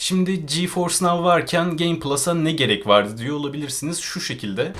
Şimdi GeForce Now varken Game Plus'a ne gerek vardı diyor olabilirsiniz şu şekilde.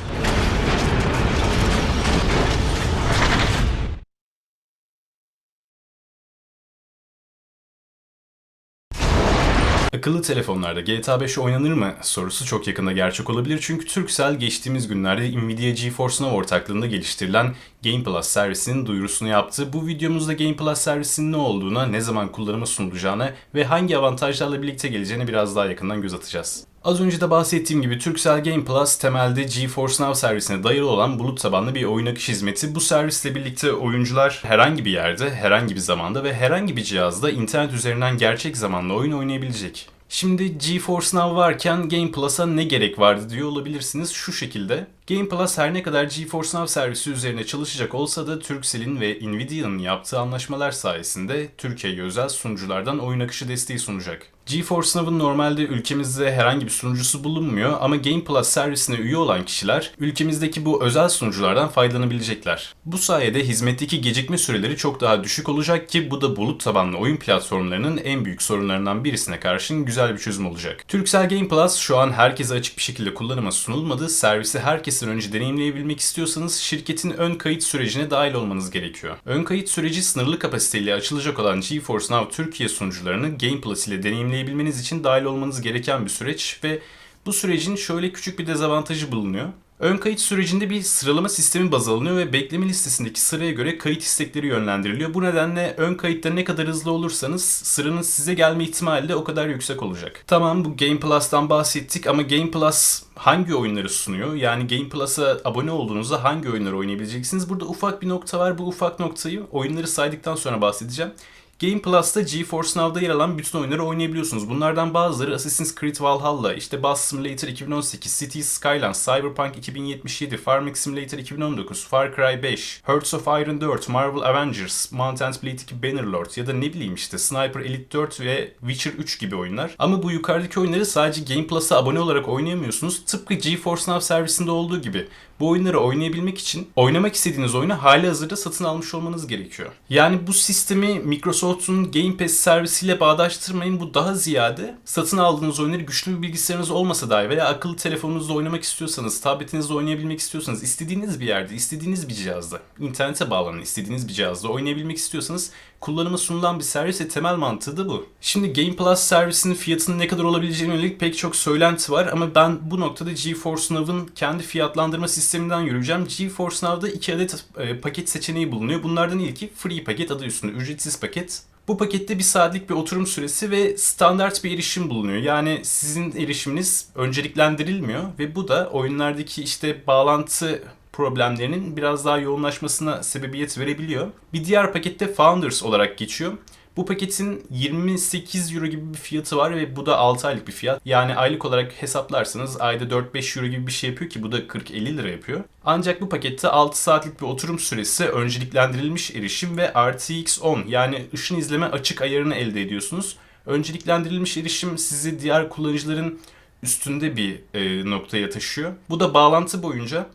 Akıllı telefonlarda GTA 5 oynanır mı sorusu çok yakında gerçek olabilir. Çünkü Turkcell geçtiğimiz günlerde Nvidia GeForce Now ortaklığında geliştirilen Game Plus servisinin duyurusunu yaptı. Bu videomuzda Game Plus servisinin ne olduğuna, ne zaman kullanıma sunulacağına ve hangi avantajlarla birlikte geleceğine biraz daha yakından göz atacağız. Az önce de bahsettiğim gibi Turkcell Game Plus temelde GeForce Now servisine dayalı olan bulut tabanlı bir oyun akış hizmeti. Bu servisle birlikte oyuncular herhangi bir yerde, herhangi bir zamanda ve herhangi bir cihazda internet üzerinden gerçek zamanlı oyun oynayabilecek. Şimdi GeForce Now varken Game Plus'a ne gerek vardı diyor olabilirsiniz şu şekilde. Game Plus her ne kadar GeForce Now servisi üzerine çalışacak olsa da Turkcell'in ve Nvidia'nın yaptığı anlaşmalar sayesinde Türkiye'ye özel sunuculardan oyun akışı desteği sunacak. GeForce Now'ın normalde ülkemizde herhangi bir sunucusu bulunmuyor ama Game Plus servisine üye olan kişiler ülkemizdeki bu özel sunuculardan faydalanabilecekler. Bu sayede hizmetteki gecikme süreleri çok daha düşük olacak ki bu da bulut tabanlı oyun platformlarının en büyük sorunlarından birisine karşın güzel bir çözüm olacak. Turkcell Game Plus şu an herkese açık bir şekilde kullanıma sunulmadı. Servisi herkesten önce deneyimleyebilmek istiyorsanız şirketin ön kayıt sürecine dahil olmanız gerekiyor. Ön kayıt süreci sınırlı kapasiteyle açılacak olan GeForce Now Türkiye sunucularını Game Plus ile deneyimleyebilmeniz için dahil olmanız gereken bir süreç ve bu sürecin şöyle küçük bir dezavantajı bulunuyor. Ön kayıt sürecinde bir sıralama sistemi baz alınıyor ve bekleme listesindeki sıraya göre kayıt istekleri yönlendiriliyor. Bu nedenle ön kayıtta ne kadar hızlı olursanız sıranın size gelme ihtimali de o kadar yüksek olacak. Tamam bu Game Plus'tan bahsettik ama Game Plus hangi oyunları sunuyor? Yani Game Plus'a abone olduğunuzda hangi oyunları oynayabileceksiniz? Burada ufak bir nokta var. Bu ufak noktayı oyunları saydıktan sonra bahsedeceğim. Game Plus'ta GeForce Now'da yer alan bütün oyunları oynayabiliyorsunuz. Bunlardan bazıları Assassin's Creed Valhalla, işte Bus Simulator 2018, Cities Skylines, Cyberpunk 2077, Farming Simulator 2019, Far Cry 5, Hearts of Iron 4, Marvel Avengers, Mount and Blade 2 Bannerlord ya da ne bileyim işte Sniper Elite 4 ve Witcher 3 gibi oyunlar. Ama bu yukarıdaki oyunları sadece Game Plus'a abone olarak oynayamıyorsunuz. Tıpkı GeForce Now servisinde olduğu gibi. Bu oyunları oynayabilmek için oynamak istediğiniz oyunu hali hazırda satın almış olmanız gerekiyor. Yani bu sistemi Microsoft'un Game Pass servisiyle bağdaştırmayın. Bu daha ziyade satın aldığınız oyunları güçlü bir bilgisayarınız olmasa dahi veya akıllı telefonunuzda oynamak istiyorsanız, tabletinizde oynayabilmek istiyorsanız, istediğiniz bir yerde, istediğiniz bir cihazda, internete bağlanan istediğiniz bir cihazda oynayabilmek istiyorsanız kullanıma sunulan bir servis ve temel mantığı da bu. Şimdi Game Plus servisinin fiyatının ne kadar olabileceğine yönelik pek çok söylenti var ama ben bu noktada GeForce Now'ın kendi fiyatlandırma sisteminden yürüyeceğim. GeForce Now'da iki adet e, paket seçeneği bulunuyor. Bunlardan ilki free paket adı üstünde ücretsiz paket. Bu pakette bir saatlik bir oturum süresi ve standart bir erişim bulunuyor. Yani sizin erişiminiz önceliklendirilmiyor ve bu da oyunlardaki işte bağlantı problemlerinin biraz daha yoğunlaşmasına sebebiyet verebiliyor. Bir diğer pakette Founders olarak geçiyor. Bu paketin 28 euro gibi bir fiyatı var ve bu da 6 aylık bir fiyat. Yani aylık olarak hesaplarsanız ayda 4-5 euro gibi bir şey yapıyor ki bu da 40-50 lira yapıyor. Ancak bu pakette 6 saatlik bir oturum süresi, önceliklendirilmiş erişim ve RTX 10 yani ışın izleme açık ayarını elde ediyorsunuz. Önceliklendirilmiş erişim sizi diğer kullanıcıların üstünde bir e, noktaya taşıyor. Bu da bağlantı boyunca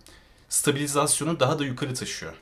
stabilizasyonu daha da yukarı taşıyor.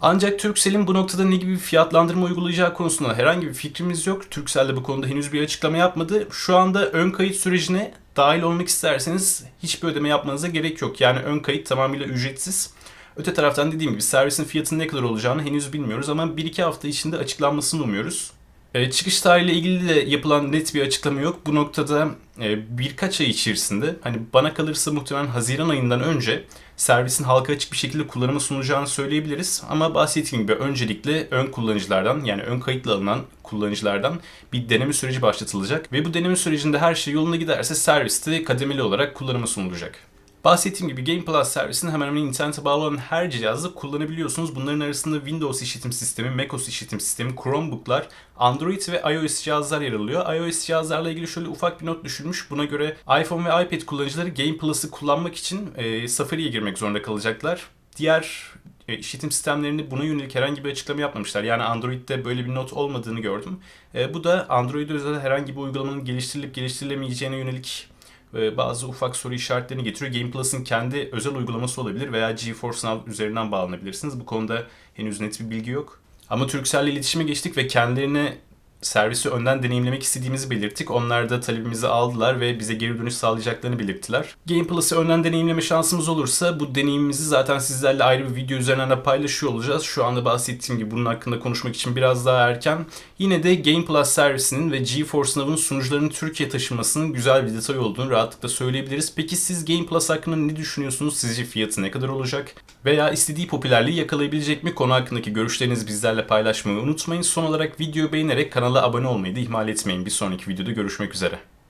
Ancak Turkcell'in bu noktada ne gibi bir fiyatlandırma uygulayacağı konusunda herhangi bir fikrimiz yok. Turkcell de bu konuda henüz bir açıklama yapmadı. Şu anda ön kayıt sürecine dahil olmak isterseniz hiçbir ödeme yapmanıza gerek yok. Yani ön kayıt tamamıyla ücretsiz. Öte taraftan dediğim gibi servisin fiyatının ne kadar olacağını henüz bilmiyoruz ama 1-2 hafta içinde açıklanmasını umuyoruz. E, çıkış tarihiyle ilgili de yapılan net bir açıklama yok. Bu noktada e, birkaç ay içerisinde hani bana kalırsa muhtemelen Haziran ayından önce servisin halka açık bir şekilde kullanıma sunulacağını söyleyebiliriz. Ama bahsettiğim gibi öncelikle ön kullanıcılardan yani ön kayıtlı alınan kullanıcılardan bir deneme süreci başlatılacak. Ve bu deneme sürecinde her şey yoluna giderse serviste kademeli olarak kullanıma sunulacak. Bahsettiğim gibi Game Plus servisini hemen hemen internete bağlı olan her cihazda kullanabiliyorsunuz. Bunların arasında Windows işletim sistemi, macOS işletim sistemi, Chromebook'lar, Android ve iOS cihazlar yer alıyor. iOS cihazlarla ilgili şöyle ufak bir not düşülmüş. Buna göre iPhone ve iPad kullanıcıları Game Plus'ı kullanmak için e, Safari'ye girmek zorunda kalacaklar. Diğer e, işletim sistemlerini buna yönelik herhangi bir açıklama yapmamışlar. Yani Android'de böyle bir not olmadığını gördüm. E, bu da Android'e özel herhangi bir uygulamanın geliştirilip geliştirilemeyeceğine yönelik bazı ufak soru işaretlerini getiriyor. Game Plus'ın kendi özel uygulaması olabilir veya GeForce Now üzerinden bağlanabilirsiniz. Bu konuda henüz net bir bilgi yok. Ama Turkcell ile iletişime geçtik ve kendilerine servisi önden deneyimlemek istediğimizi belirttik. Onlar da talebimizi aldılar ve bize geri dönüş sağlayacaklarını belirttiler. Game Plus'ı önden deneyimleme şansımız olursa bu deneyimimizi zaten sizlerle ayrı bir video üzerinden de paylaşıyor olacağız. Şu anda bahsettiğim gibi bunun hakkında konuşmak için biraz daha erken. Yine de Game Plus servisinin ve GeForce Now'ın sunucularının Türkiye taşınmasının güzel bir detay olduğunu rahatlıkla söyleyebiliriz. Peki siz Game Plus hakkında ne düşünüyorsunuz? Sizce fiyatı ne kadar olacak? Veya istediği popülerliği yakalayabilecek mi? Konu hakkındaki görüşlerinizi bizlerle paylaşmayı unutmayın. Son olarak videoyu beğenerek kanala abone olmayı da ihmal etmeyin. Bir sonraki videoda görüşmek üzere.